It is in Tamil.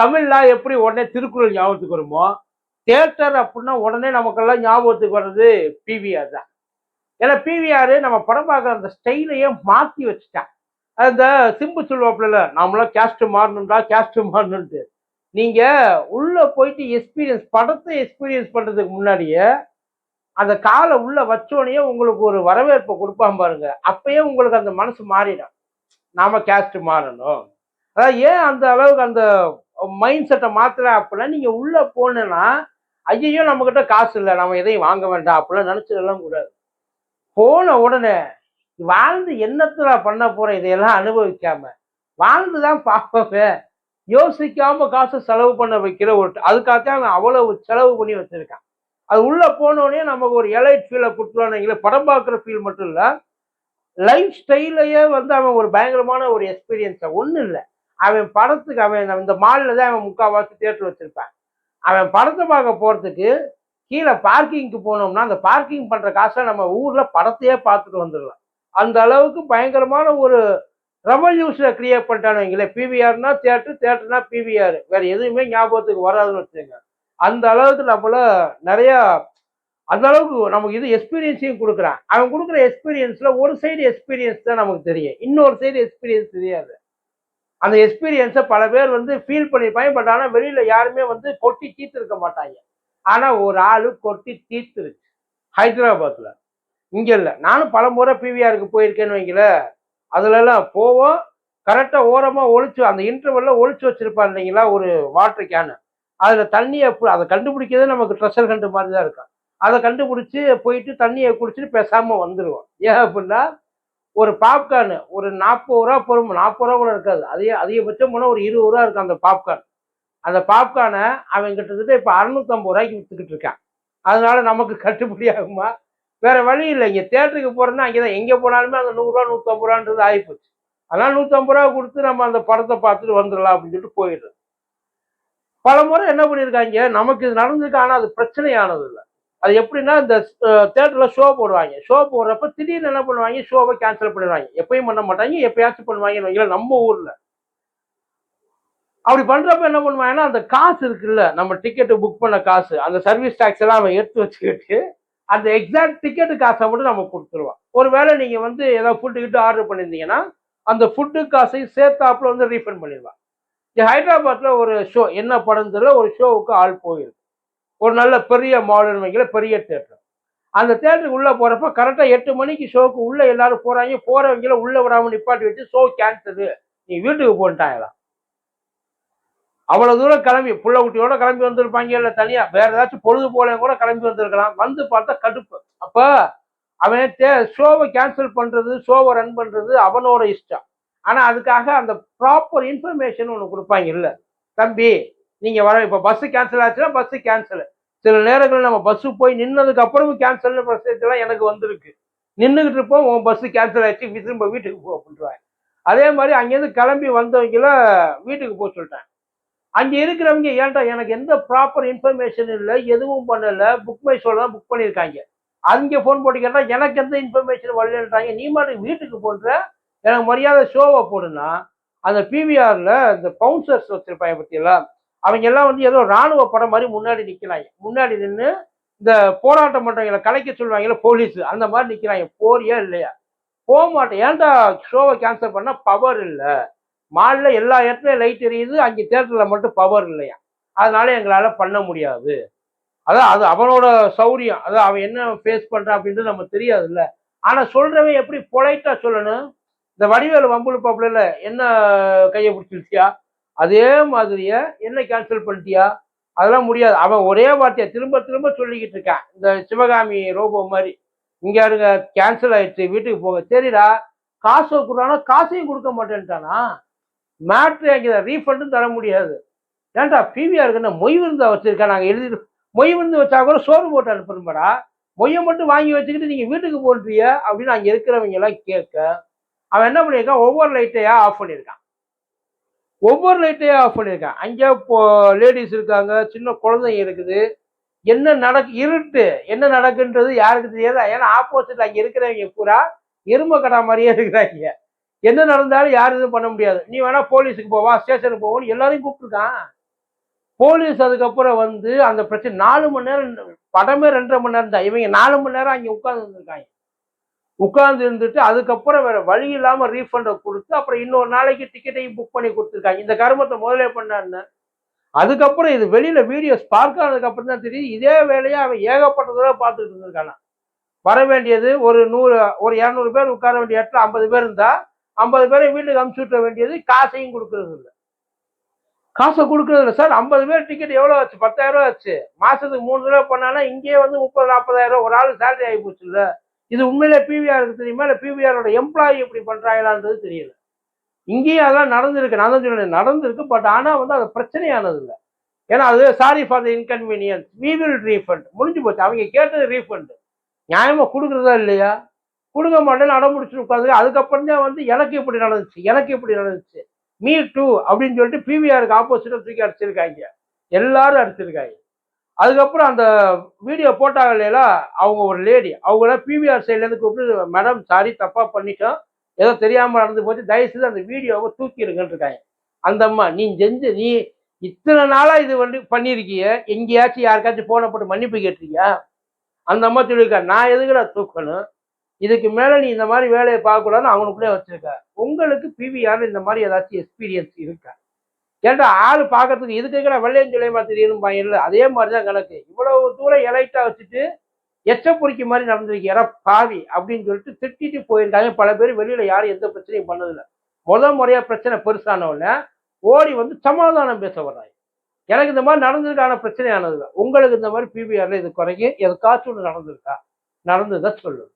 தமிழ்லாம் எப்படி உடனே திருக்குறள் ஞாபகத்துக்கு வருமோ? தியேட்டர் அப்படின்னா உடனே நமக்கெல்லாம் ஞாபகத்துக்கு வர்றது பிவிஆர் தான். ஏன்னா பிவிஆர் நம்ம படம் பார்க்குற அந்த ஸ்டைலையே மாற்றி வச்சுட்டான் அந்த சிம்பு சொல்லுவாப்புல நாமளாம் கேஸ்ட் மாறணும்டா கேஸ்ட் மாறணுன்ட்டு நீங்கள் உள்ளே போயிட்டு எக்ஸ்பீரியன்ஸ் படத்தை எக்ஸ்பீரியன்ஸ் பண்ணுறதுக்கு முன்னாடியே அந்த காலை உள்ளே வச்சோடனே உங்களுக்கு ஒரு வரவேற்பை கொடுப்பான் பாருங்க. அப்பயே உங்களுக்கு அந்த மனசு மாறிடும். நாம கேஸ்ட் மாறணும். அதான் ஏன் அந்த அளவுக்கு அந்த மைண்ட் செட்டை மாத்துறேன் அப்படிலாம் நீங்கள் உள்ளே போனேன்னா ஐயோ நம்மக்கிட்ட காசு இல்லை நம்ம எதையும் வாங்க வேண்டாம் அப்படிலாம் நினைச்சிடலாம் கூடாது போன உடனே வாழ்ந்து என்னத்துல பண்ண போகிறேன் இதையெல்லாம் அனுபவிக்காம வாழ்ந்து தான் பார்ப்பவே யோசிக்காம காசு செலவு பண்ண வைக்கிற ஒரு அதுக்காகத்தான் அவன் அவ்வளவு செலவு பண்ணி வச்சிருக்கான். அது உள்ளே போனோடனே நமக்கு ஒரு எலைட் ஃபீலை கொடுத்துருவானுங்களே படம் பார்க்குற ஃபீல் மட்டும் இல்லை. லைஃப் ஸ்டைலையே வந்து அவன் ஒரு பயங்கரமான ஒரு எக்ஸ்பீரியன்ஸை ஒன்றும் இல்லை. அவன் படத்துக்கு அவன் இந்த மாலில் தான் அவன் முக்கால்வாசி தேட்டர் வச்சுருப்பேன். அவன் படத்தை பார்க்க போகிறதுக்கு கீழே பார்க்கிங்க்கு போனோம்னா அந்த பார்க்கிங் பண்ணுற காசை நம்ம ஊரில் படத்தையே பார்த்துட்டு வந்துடலாம். அந்த அளவுக்கு பயங்கரமான ஒரு ரெவல்யூஷனை கிரியேட் பண்ணிட்டானுங்களே பிவிஆர்னா தேட்டர் தேட்டர்னா பிவிஆர். வேற எதுவுமே ஞாபகத்துக்கு வராதுன்னு வச்சுங்க அந்த அளவுக்கு நம்மள நிறையா அந்த அளவுக்கு நமக்கு இது எக்ஸ்பீரியன்ஸையும் கொடுக்குறான். அவன் கொடுக்குற எக்ஸ்பீரியன்ஸில் ஒரு சைடு எக்ஸ்பீரியன்ஸ் தான் நமக்கு தெரியும். இன்னொரு சைடு எக்ஸ்பீரியன்ஸ் தெரியாது. அந்த எக்ஸ்பீரியன்ஸை பல பேர் வந்து ஃபீல் பண்ணியிருப்பாங்க பட் ஆனால் வெளியில் யாருமே வந்து கொட்டி தீர்த்து இருக்க மாட்டாங்க. ஆனால் ஒரு ஆள் கொட்டி தீர்த்துருச்சு. ஹைதராபாத்தில் இங்கே இல்லை. நானும் பல முறை பிவிஆருக்கு போயிருக்கேன்னு வைங்களேன். அதுலலாம் போவோம். கரெக்டாக ஓரமாக ஒழிச்சு அந்த இன்டர்வெல்ல ஒழிச்சு வச்சிருப்பான் இல்லைங்களா? ஒரு வாட்டர் கேனு அதில் தண்ணியை அதை கண்டுபிடிக்கிறதே நமக்கு ட்ரெஷர் கண்டு மாதிரி தான் இருக்கும். அதை கண்டுபிடிச்சி போயிட்டு தண்ணியை குடிச்சிட்டு பேசாமல் வந்துடுவோம் ஏன் அப்படின்னா ஒரு பாப்கார்னு ஒரு நாற்பது ரூபா பொறுமை நாற்பது ரூபா கூட இருக்காது. அதிக அதிகபட்சம் போனால் ஒரு இருபது ரூபா இருக்கும் அந்த பாப்கார்ன். அந்த பாப்கார்னை அவன் கிட்டத்தட்ட இப்போ அறுநூத்தம்பது ரூபாய்க்கு விற்றுக்கிட்டு இருக்கான். அதனால நமக்கு கட்டுப்படி ஆகுமா? வேற வழி இல்லை. இங்கே தேட்டருக்கு போகிறோன்னா அங்கே தான் எங்கே போனாலுமே அந்த நூறுரூவா நூற்றம்பது ரூபான்றது ஆகிப்போச்சு அதனால் நூற்றம்பது ரூபா கொடுத்து நம்ம அந்த படத்தை பார்த்துட்டு வந்துடலாம் அப்படின்னு சொல்லிட்டு போயிடுறோம். பல முறை என்ன பண்ணியிருக்காங்க? நமக்கு இது நடந்திருக்கு ஆனால் அது பிரச்சனையானது இல்லை. அது எப்படின்னா இந்த தேட்டர்ல ஷோ போடுவாங்க. ஷோ போடுறப்ப திடீர்னு என்ன பண்ணுவாங்க? ஷோவை கேன்சல் பண்ணிடுவாங்க. எப்பயும் பண்ண மாட்டாங்க எப்பயாச்சும் பண்ணுவாங்கன்னு நம்ம ஊர்ல. அப்படி பண்றப்ப என்ன பண்ணுவாங்கன்னா அந்த காசு இருக்குல்ல நம்ம டிக்கெட்டு புக் பண்ண காசு அந்த சர்வீஸ் டேக்ஸ் எல்லாம் அவன் எடுத்து வச்சுக்கிட்டு அந்த எக்ஸாக்ட் டிக்கெட்டு காசை மட்டும் நம்ம கொடுத்துருவான். ஒருவேளை நீங்கள் வந்து ஏதாவது ஃபுட்டு கிட்ட ஆர்டர் பண்ணியிருந்தீங்கன்னா அந்த ஃபுட்டு காசையும் சேர்த்தாப்புல வந்து ரீஃபண்ட் பண்ணிடுவான். இங்க ஹைதராபாத்தில் ஒரு ஷோ என்ன படம் தெரியல ஒரு ஷோவுக்கு ஆள் போயிருக்கு ஒரு நல்ல பெரிய மாடர்ன் வைக்கல பெரிய தேட்டர் அந்த தேட்டருக்கு உள்ளே போகிறப்ப கரெக்டாக எட்டு மணிக்கு ஷோக்கு உள்ளே எல்லாரும் போகிறாங்க போகிறவங்கள உள்ளே விடாமல் நிப்பாட்டி வச்சு ஷோ கேன்சரு நீ வீட்டுக்கு போன்ட்டாங்களாம் அவ்வளோ தூரம் கிளம்பி புள்ள குட்டியோட கிளம்பி வந்திருப்பாங்க இல்லை தனியாக வேற ஏதாச்சும் பொழுது போல கூட கிளம்பி வந்திருக்கலாம். வந்து பார்த்தா கடுப்பு. அப்போ அவன் தே ஷோவை கேன்சல் பண்ணுறது ஷோவை ரன் பண்ணுறது அவனோட இஷ்டம். ஆனால் அதுக்காக அந்த ப்ராப்பர் இன்ஃபர்மேஷன் ஒன்று கொடுப்பாங்க இல்லை. தம்பி நீங்க வர இப்ப பஸ் கேன்சல் ஆச்சுன்னா பஸ் கேன்சல் சில நேரங்களில் நம்ம பஸ் போய் நின்னதுக்கு அப்புறமும் கேன்சல்னு பிரச்சனைலாம் எனக்கு வந்திருக்கு. நின்றுகிட்டு இருப்போம் உன் பஸ் கேன்சல் ஆயிடுச்சு திரும்ப வீட்டுக்கு போ அப்படின்றாங்க. அதே மாதிரி அங்கேருந்து கிளம்பி வந்தவங்கள வீட்டுக்கு போக சொல்லிட்டேன் அங்கே இருக்கிறவங்க ஏன்டா எனக்கு எந்த ப்ராப்பர் இன்ஃபர்மேஷன் இல்லை எதுவும் பண்ணலை புக் மை ஷோவில் தான் புக் பண்ணியிருக்காங்க. அங்கே ஃபோன் போட்டு கேட்டால் எனக்கு எந்த இன்ஃபர்மேஷன் வரலன்றாங்க. நீ மாதிரி வீட்டுக்கு போன்ற எனக்கு மரியாதை ஷோவை போடுனா அந்த பிவிஆரில் இந்த பவுன்சர்ஸ் வச்சிருப்பாங்க பற்றியெல்லாம் அவங்க எல்லாம் வந்து ஏதோ ராணுவ படம் மாதிரி முன்னாடி நிற்கிறாங்க முன்னாடி நின்று இந்த போராட்டம் பண்ணுறவங்களை கலைக்க சொல்லுவாங்கல்ல போலீஸ் அந்த மாதிரி நிற்கிறாங்க போறியா இல்லையா? போக மாட்டேன். ஏன்டா ஷோவை கேன்சல் பண்ணால் பவர் இல்லை? மாலில் எல்லா இடத்துலையும் லைட் எரியுது அங்கே தேட்டரில் மட்டும் பவர் இல்லையா? அதனால எங்களால் பண்ண முடியாது. அதான் அது அவனோட சௌரியம். அதான் அவன் என்ன ஃபேஸ் பண்ணுறான் அப்படின்றது நம்ம தெரியாதுல்ல. ஆனால் சொல்கிறவன் எப்படி பொலைட்டாக சொல்லணும்? இந்த வடிவேலு வம்புழு பாப்புல என்ன கையை பிடிச்சிருச்சியா? அதே மாதிரியே என்ன கேன்சல் பண்ணிட்டியா? அதெல்லாம் முடியாது. அவன் ஒரே வார்த்தையை திரும்ப திரும்ப சொல்லிக்கிட்டு இருக்கான். இந்த சிவகாமி ரோபோ மாதிரி. இங்க இருங்க கேன்சல் ஆயிடுச்சு வீட்டுக்கு போங்க. சரிடா காசு கொடுறானா காசையும் கொடுக்க மாட்டேன்ட்டானா? மேட்ரு அங்கே ரீஃபண்டும் தர முடியாது. ஏன்டா பிவிஆருக்கு என்ன மொய் விருந்தா வச்சிருக்கா? நாங்கள் எழுதி மொய் விருந்து வச்சா கூட சோறு போட்டு அனுப்பணுமாடா மொய்யை மட்டும் வாங்கி வச்சுக்கிட்டு நீங்கள் வீட்டுக்கு போன்றிய அப்படின்னு அங்கே இருக்கிறவங்க எல்லாம் கேட்க அவன் என்ன பண்ணியிருக்கான்? ஒவ்வொரு லைட்டையா ஆஃப் பண்ணியிருக்கான். ஒவ்வொரு லைட்டையும் ஆஃப் பண்ணியிருக்கேன். அங்கே இப்போ லேடிஸ் இருக்காங்க சின்ன குழந்தைங்க இருக்குது. என்ன நடக்கு இருட்டு என்ன நடக்குன்றது யாருக்கு தெரியாது. ஏன்னா ஆப்போசிட்ல அங்கே இருக்கிறவங்க பூரா எருமை கடா மாதிரியே இருக்கிறாங்க. என்ன நடந்தாலும் யாரும் எதுவும் பண்ண முடியாது. நீ வேணா போலீஸுக்கு போவா ஸ்டேஷனுக்கு போவோம்னு எல்லாரையும் கூப்பிட்டுருக்கான். போலீஸ் அதுக்கப்புறம் வந்து அந்த பிரச்சனை நாலு மணி நேரம் படமே ரெண்டரை மணி நேரம் தான் இவங்க நாலு மணி நேரம் அங்கே உட்காந்து வந்திருக்காங்க. உட்கார்ந்து இருந்துட்டு அதுக்கப்புறம் வேற வழி இல்லாம ரீஃபண்டை கொடுத்து அப்புறம் இன்னொரு நாளைக்கு டிக்கெட்டையும் புக் பண்ணி கொடுத்துருக்காங்க. இந்த கருமத்தை முதலே பண்ணான்னு அதுக்கப்புறம் இது வெளியில வீடியோஸ் பார்க்க ஆனதுக்கு அப்புறம் தான் தெரியுது இதே வேலையை அவன் ஏகப்பட்ட தடவை பார்த்துட்டு இருந்திருக்கானா? வர வேண்டியது ஒரு நூறு ஒரு இரநூறு பேர் உட்கார வேண்டிய இடத்துல ஐம்பது பேர் இருந்தா ஐம்பது பேரை வீட்டுக்கு அமுச்சு விட்ட வேண்டியது காசையும் கொடுக்கறது இல்லை. காசை கொடுக்கறது இல்லை. சார் ஐம்பது பேர் டிக்கெட் எவ்வளோ ஆச்சு? பத்தாயிரம் ரூபா ஆச்சு. மாசத்துக்கு மூணு தடவை பண்ணானா இங்கேயே வந்து முப்பது நாற்பதாயிரம் ஒரு ஆள் சேலரி ஆகி போச்சு இல்லை இது உண்மையிலே பிவிஆருக்கு தெரியுமா? இல்லை பிவிஆரோட எம்ப்ளாயி இப்படி பண்றாங்களான்றது தெரியல. இங்கேயும் அதெல்லாம் நடந்திருக்கு. நான் தான் சொன்னேன் நடந்திருக்கு பட் ஆனால் வந்து அது பிரச்சனையானது இல்லை ஏன்னா அது sorry for the inconvenience we will refund முடிஞ்சு போச்சு. அவங்க கேட்டது ரீஃபண்ட் நியாயமா கொடுக்குறதா இல்லையா? கொடுக்க மாட்டேன்னு அடம் முடிச்சுட்டு உட்காந்து அதுக்கப்புறம் தான் வந்து எனக்கு இப்படி நடந்துச்சு எனக்கு இப்படி நடந்துச்சு. மீ டூ அப்படின்னு சொல்லிட்டு பிவிஆருக்கு ஆப்போசிட்டாக தூக்கி அடிச்சிருக்காங்க. எல்லாரும் அடிச்சிருக்காங்க. அதுக்கப்புறம் அந்த வீடியோ போட்டாங்க இல்லையா? அவங்க ஒரு லேடி அவங்கள பிவிஆர் சைட்லேருந்து கூப்பிட்டு மேடம் சாரி தப்பாக பண்ணிட்டோம். ஏதோ தெரியாமல் நடந்து போச்சு. தயவுசெய்து அந்த வீடியோவை தூக்கிடுங்கன்னு இருக்காங்க அந்த அம்மா நீ செஞ்சு நீ இத்தனை நாளாக இது வந்து பண்ணியிருக்கிய? எங்கேயாச்சும் யாருக்காச்சும் போன போட்டு மன்னிப்பு கேட்டிருக்கியா? அந்த அம்மா சொல்லியிருக்கா நான் எதுக்குடா தூக்கணும்? இதுக்கு மேலே நீ இந்த மாதிரி வேலையை பார்க்கக்கூடாதுன்னு அவனுக்குள்ளே வச்சுருக்க. உங்களுக்கு பிவிஆர் இந்த மாதிரி ஏதாச்சும் எக்ஸ்பீரியன்ஸ் இருக்கா? ஏன்டா ஆள் பார்க்கறதுக்கு இதுக்கு கூட வெள்ளையும் சொல்லியமா தெரியணும் பையன் அதே மாதிரி தான் கணக்கு. இவ்வளவு தூரம் எலைட்டாக வச்சுட்டு எச்சப்பொறிக்கு மாதிரி நடந்திருக்கு பாவி அப்படின்னு சொல்லிட்டு திட்டிட்டு போயிருக்காங்க. பல பேர் வெளியில் யாரும் எந்த பிரச்சனையும் பண்ணதில்லை. முத முறையாக பிரச்சனை பெருசானவுடனே ஓடி வந்து சமாதானம் பேச வர்றாங்க. எனக்கு இந்த மாதிரி நடந்ததுக்கான பிரச்சனையானது உங்களுக்கு இந்த மாதிரி பிபிஆரில் இது குறைக்கும் எதுக்காச்சும் ஒன்று நடந்திருக்கா? நடந்ததை சொல்லுங்க.